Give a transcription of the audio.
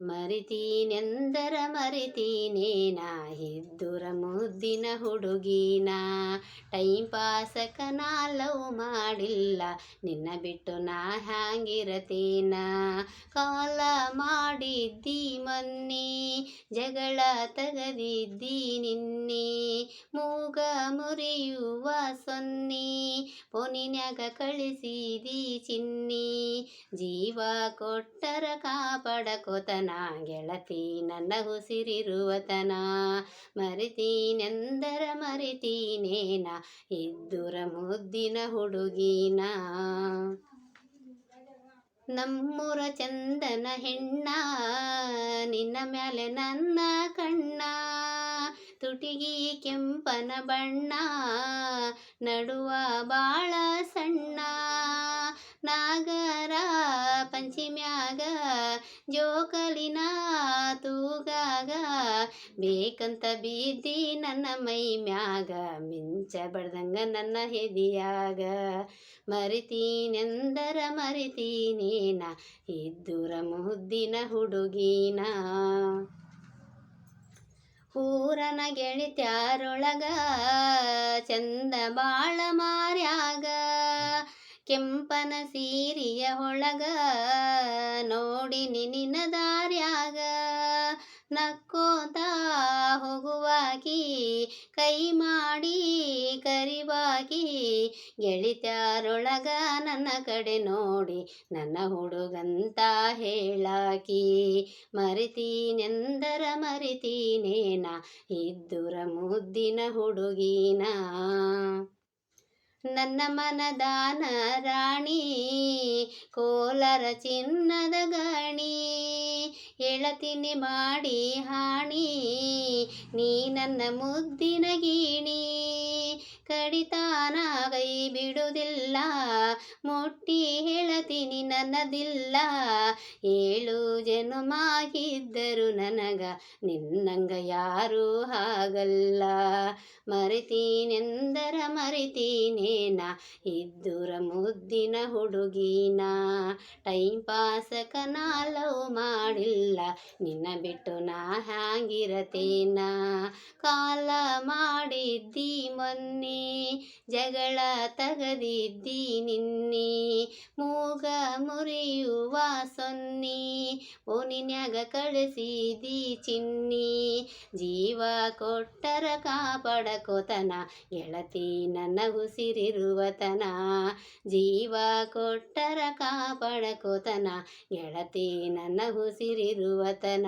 ಮರಿತೀನೆಂದರ ನಾ ಇದ್ದುರ ಮುದ್ದಿನ ಹುಡುಗಿನ. ಟೈಮ್ ಪಾಸಕ ನಾ ಲವ್ ಮಾಡಿಲ್ಲ, ನಿನ್ನ ಬಿಟ್ಟು ನಾ ಹ್ಯಾಂಗಿರತೀನ? ಕಾಲ ಮಾಡಿದ್ದೀ ಮೊನ್ನೆ. ಜಗಳ ತಗದಿದ್ದಿ ನಿನ್ನೆ. ಮೂಗ ಮುರಿಯುವ ಸೊನ್ನೆ. ಪೊನಿನ್ಯಾಗ ಕಳಿಸಿದಿ ಚಿನ್ನಿ. ಜೀವ ಕೊಟ್ಟರ ಕಾಪಾಡಕೋತನ. ಗೆಳತಿ ನನ್ನ ಉಸಿರಿರುವತನ. ಮರಿತೀನೆಂದರ ಮರಿತೀನೇನ. ಇದ್ದುರ ಮುದ್ದಿನ ಹುಡುಗಿನ. ನಮ್ಮೂರ ಚಂದನ ಹೆಣ್ಣ. ಮ್ಯಾಲೆ ನನ್ನ ಕಣ್ಣ ತುಟಿಗಿ ಕೆಂಪನ ಬಣ್ಣ ನಡುವ ಬಾಳ ಸಣ್ಣ ನಾಗರ ಪಂಚಮ್ಯಾಗ ಜೋಕಲಿನ ತೂಗಾಗ ಬೇಕಂತ ಬೀದಿ ನನ್ನ ಮೈ ಮ್ಯಾಗ ಮಿಂಚ ಬಡ್ದಂಗ ನನ್ನ ಹೆದಿಯಾಗ. ಮರಿತೀನೆಂದರ ಮರಿತೀನೇನ, ಇದ್ದುರ ಮುದ್ದಿನ ಹುಡುಗೀನ. ಊರನ ಗೆಳಿತ್ಯಾರೊಳಗ, ಚಂದ ಬಾಳ ಮಾರ್ಯಾಗ. ಕೆಂಪನ ಸೀರಿಯ ಒಳಗ, ನೋಡಿ ನಿನ್ನ ದಾರ್ಯಾಗ. ನಕ್ಕೋತ ಹೋಗುವಾಕಿ, ಕೈ ಮಾಡಿ ಕರಿವಾಕಿ, ಗೆಳಿತಾರೊಳಗ ನನ್ನ ಕಡೆ ನೋಡಿ ನನ್ನ ಹುಡುಗಂತ ಹೇಳಾಕಿ, ಮರಿತೀನೆಂದರ ಮರಿತೀನೇನ, ಇದ್ದುರ ಮುದ್ದಿನ ಹುಡುಗಿನ. ನನ್ನ ಮನದಾನ ರಾಣಿ ಕೋಲರ ಚಿನ್ನದ ಗಣಿ, ಎಳತಿನಿ ಮಾಡಿ ಹಾಣಿ, ನೀ ನನ್ನ ಮುದ್ದಿನ ಗೀಣಿ. ಕಡಿತಾನ ಬಿಡುವುದಿಲ್ಲ, ಮುಟ್ಟಿ ಹೇಳತೀನಿ ನನ್ನದಿಲ್ಲ ಏಳು ಜನುಮಾಗಿದ್ದರು ನನಗ ನಿನ್ನಂಗ ಯಾರೂ ಹಾಗಲ್ಲ ಮರಿತೀನೆಂದರ ಮರಿತೀನೇನ? ಇದ್ದುರ ಮುದ್ದಿನ ಹುಡುಗಿನ? ಟೈಮ್ ಪಾಸಕ ನಾ ಮಾಡಿಲ್ಲ. ನಿನ್ನ ಬಿಟ್ಟು ನಾ ಹ್ಯಾಂಗಿರತೇನ? ಕಾಲ ಮಾಡಿದ್ದಿ ಮೊನ್ನೆ, ಜಗಳ ತಗದಿದ್ದಿ ನಿನ್ನೆ. ಮೂಗ ಮುರಿಯುವ ಸೊನ್ನಿ ಓನಿನ್ಯಾಗ ಕಳಿಸಿದಿ ಚಿನ್ನಿ. ಜೀವ ಕೊಟ್ಟರ ಕಾಪಾಡಕೋತನ, ಗೆಳತಿ ನನ್ನ ಉಸಿರಿರುವತನ. ಜೀವ ಕೊಟ್ಟರ ಕಾಪಾಡಕೋತನ, ಗೆಳತಿ ನನ್ನ ಉಸಿರಿರುವತನ.